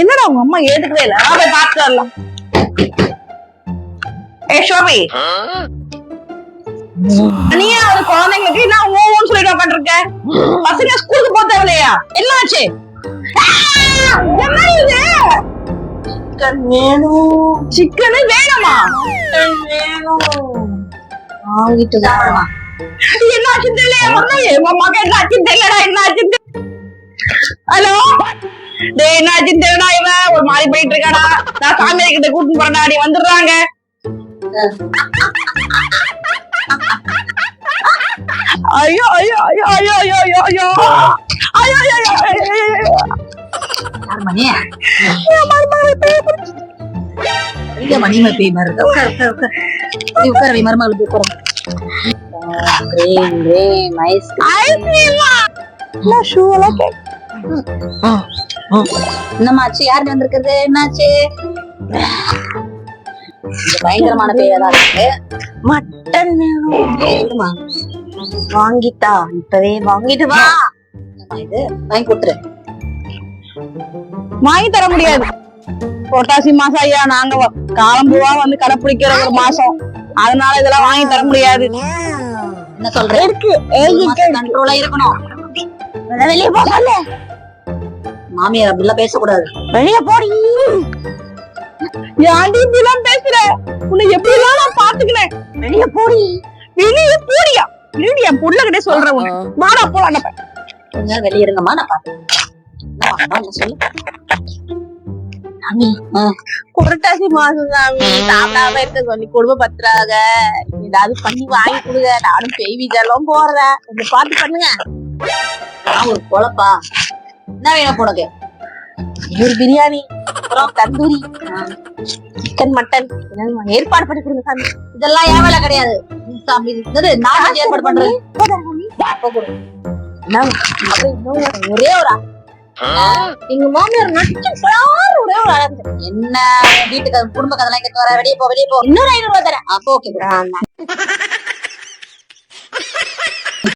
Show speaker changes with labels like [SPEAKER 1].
[SPEAKER 1] என்னடா உங்க அம்மா ஏத்துக்கவே இல்ல? நான் போய் பாத்துட்டு வரலாம். ஏ ஷோபி. நீயா அது குழந்தைங்களுக்கு நான் ஓன்னு சொல்லிட்டு உட்காந்துருக்க பசங்க ஸ்கூலுக்கு போக தேவையில்லையா? என்ன ஆச்சு?
[SPEAKER 2] சிக்கன் வேணும்.
[SPEAKER 1] சிக்கனு வேணுமா?
[SPEAKER 2] வேணும். வாங்கிட்டு வரலாம்.
[SPEAKER 1] என்ன ஆச்சு தெரியல உங்க மகன் என்ன ஆச்சு என்ன ஆச்சு ஹலோ? என்ன ஆச்சு மாதிரி போயிட்டு இருக்காடா நான் சாமி கிட்ட கூட்டிட்டு போறேன்டா நீ வந்துடுறாங்க. ஐயோ ஐயோ ஐயோ ஐயோ ஐயோ ஐயோ ஐயோ. ஐயோ ஐயோ ஐயோ
[SPEAKER 2] மணி மணி இருக்கு. உட்கார் வை மருமகளுக்கு உட்கார கிரேம் கிரேம் ஐஸ்
[SPEAKER 1] ஐஸ்கிரீமா நான் ஷூ எல்லாம்
[SPEAKER 2] என்னமாச்சு யாரு வந்திருக்கிறது? என்னாச்சு? பயங்கரமான பேயா தான் இருக்கு.
[SPEAKER 1] மட்டன் வேணும்? வாங்கிட்டா? இப்பவே வாங்கிட்டு வா.
[SPEAKER 2] இது வாங்கி கொடுத்துரு.
[SPEAKER 1] வாங்கி தர முடியாது. புரட்டாசி மாசம் ஐயா நாங்க வ- காலம் பூவா வந்து கடைப்பிடிக்கிற ஒரு மாசம். அதனால இதெல்லாம் வாங்கி தர முடியாது.
[SPEAKER 2] என்ன சொல்ற?
[SPEAKER 1] இருக்கு.
[SPEAKER 2] கண்ட்ரோலா இருக்கணும்.
[SPEAKER 1] வெளியே போ
[SPEAKER 2] மாமியார் அப்படிலாம் பேசக்கூடாது.
[SPEAKER 1] வெளியே போடி. ஏன்டி இப்படிலாம் பேசுற? உன்னை எப்படிலாம் நான் பாத்துக்கினேன் வெளியே போடி. வெளியே போடியா? இல்லடி என் புள்ள கிட்டே சொல்றேன் உன்னை. வாடா போலாம் நம்ம
[SPEAKER 2] கொஞ்ச நேரம் வெளிய இருங்கம்மா நான் பாத்துக்கிறேன். சொல்லு.
[SPEAKER 1] சாமி.
[SPEAKER 2] ஆ.
[SPEAKER 1] புரட்டாசி மாசம் சாமி. சாப்பிடாம இருக்க சொல்லி குடும்ப பத்துறாங்க. ஏதாவது பண்ணி வாங்கி கொடுங்க. நானும் பேய் வீட்டெல்லாம் போறேன். கொஞ்சம் பார்த்து பண்ணுங்க.
[SPEAKER 2] நான் ஒரு பொழப்பா என்ன வேணும் உனக்கு?
[SPEAKER 1] ஒரு பிரியாணி அப்புறம் தந்தூரி சிக்கன் மட்டன் ஏற்பாடு பண்ணி கொடுங்க சாமி.
[SPEAKER 2] இதெல்லாம் வேலை கிடையாது. சாமி, இது நான் ஏற்பாடு பண்றது? ஒரே ஒரு எங்க மாமியார் நடிச்சு ஒரே ஒரு அழகு என்ன வீட்டுக்கு குடும்ப கதெல்லாம் இங்க வர வெளியே போ வெளியே போ. இன்னொரு ஐநூறு ரூபாய் தரேன். அப்போ ஓகே